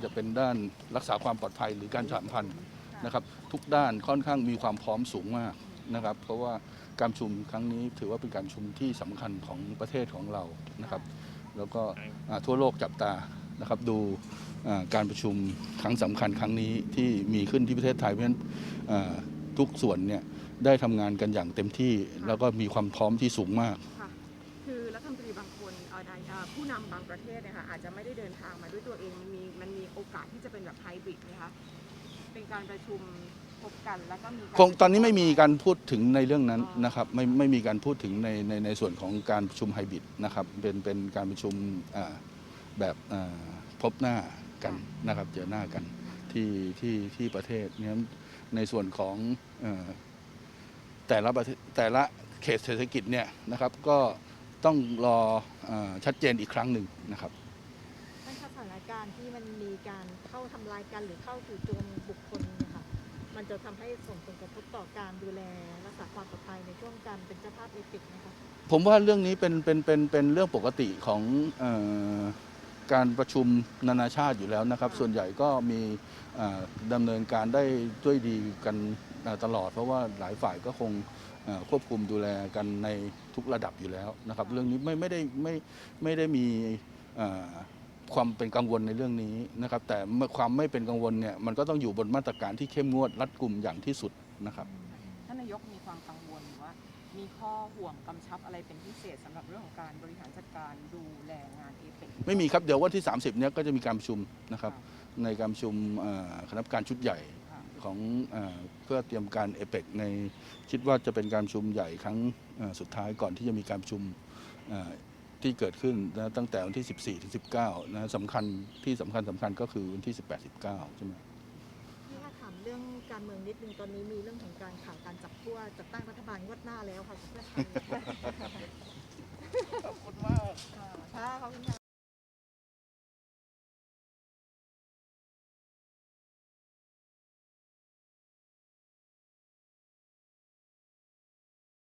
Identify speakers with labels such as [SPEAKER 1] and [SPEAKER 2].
[SPEAKER 1] ว่าจะเป็นด้านรักษาความปลอดภัยหรือการสัมพันธ์นะครับ ทุกด้านค่อนข้างมีความพร้อมสูงมากนะครับ เพราะว่าการชุมครั้งนี้ถือว่าเป็นการชุมที่สำคัญของประเทศของเรานะครับ แล้วก็ทั่วโลกจับตานะครับดูการประชุมครั้งสำคัญครั้งนี้ที่มีขึ้นที่ประเทศไทยเพราะฉะนั้นทุกส่วนเนี่ยได้ทำงานกันอย่างเต็มที่แล้วก็มีความพร้อมที่สูงมาก
[SPEAKER 2] ผู้นำบางประเทศเนะคะอาจจะไม่ได้เดินทางมาด้วยตัวเองมันมีมันมีโอกาสที่จะเป็นแบบไฮบริดไหมคะเป็นการประชุมพบกันแล้วก็มีการ
[SPEAKER 1] คงตอนนี้ไม่มีการพูดถึงในเรื่องนั้น
[SPEAKER 2] อ๋อ
[SPEAKER 1] นะครับไม่ไม่มีการพูดถึงในในในส่วนของการประชุมไฮบริดนะครับเป็นเป็นการประชุมอ่าแบบอ่าพบหน้ากันนะครับเจอหน้ากันที่ที่ที่ประเทศเนี่ยในส่วนของเอ่อแต่ละประเทศแต่ละเขตเศรษฐกิจเนี่ยนะครับก็ ต้องรออาชัดเจนอีกครั้งหนึ่งนะครับ
[SPEAKER 3] ท่านคะสถานการณ์ที่มันมีการเข้าทำลายกันหรือเข้าจู่โจมบุคคลเนี่ยค่ะมันจะทำให้ส่งผลกระทบต่อการดูแลรักษาความปลอดภัยในช่วงการเป็นเจ้าภาพเอปิกนะคะ
[SPEAKER 1] ผมว่าเรื่องนี้เป็นเป็นเป็นเป็นเรื่องปกติของเออ การประชุมนานาชาติอยู่แล้วนะครับ ส่วนใหญ่ก็มีดำเนินการได้ด้วยดีกันตลอด เพราะว่าหลายฝ่ายก็คงควบคุมดูแลกันในทุกระดับอยู่แล้วนะครับ เรื่องนี้ไม่ไม่ได้ไม่ไม่ได้มีความเป็นกังวลในเรื่องนี้นะครับ แต่ความไม่เป็นกังวลเนี่ยมันก็ต้องอยู่บนมาตรการที่เข้มงวดรัดกุมอย่างที่สุดนะครับ
[SPEAKER 2] ท่านนายกมีความกังวลว่า มีข้อห่วงกำชับอะไรเป็นพิเศษสำหรับเรื่องของการบริหารจัดการดูแลงานเอเป
[SPEAKER 1] ไม่มีครับเดี๋ยววันที่ 30เนี้ยก็จะมีการประชุมนะครับในการประชุมเอ่อคณะกรรมการชุดใหญ่ของเอ่อเพื่อเตรียมการเอเปกในคิดว่าจะเป็นการประชุมใหญ่ครั้งเอ่อสุดท้ายก่อนที่จะมีการประชุมเอ่อที่เกิดขึ้นนะตั้งแต่วันที่ 14ถึง19นะสำคัญที่สำคัญสำคัญก็คือวันที่ 18 19ใช่ไหม
[SPEAKER 3] พี่คะถามเรื่องการเมืองนิดนึงตอนนี้มีเรื่องของการข่าวการจับขั้วจัดตั้งรัฐบาลงวดหน้าแล้วค่ะเพื่อไทย
[SPEAKER 1] ขอบคุณมาก
[SPEAKER 3] ค่ะขอบคุณค่ะ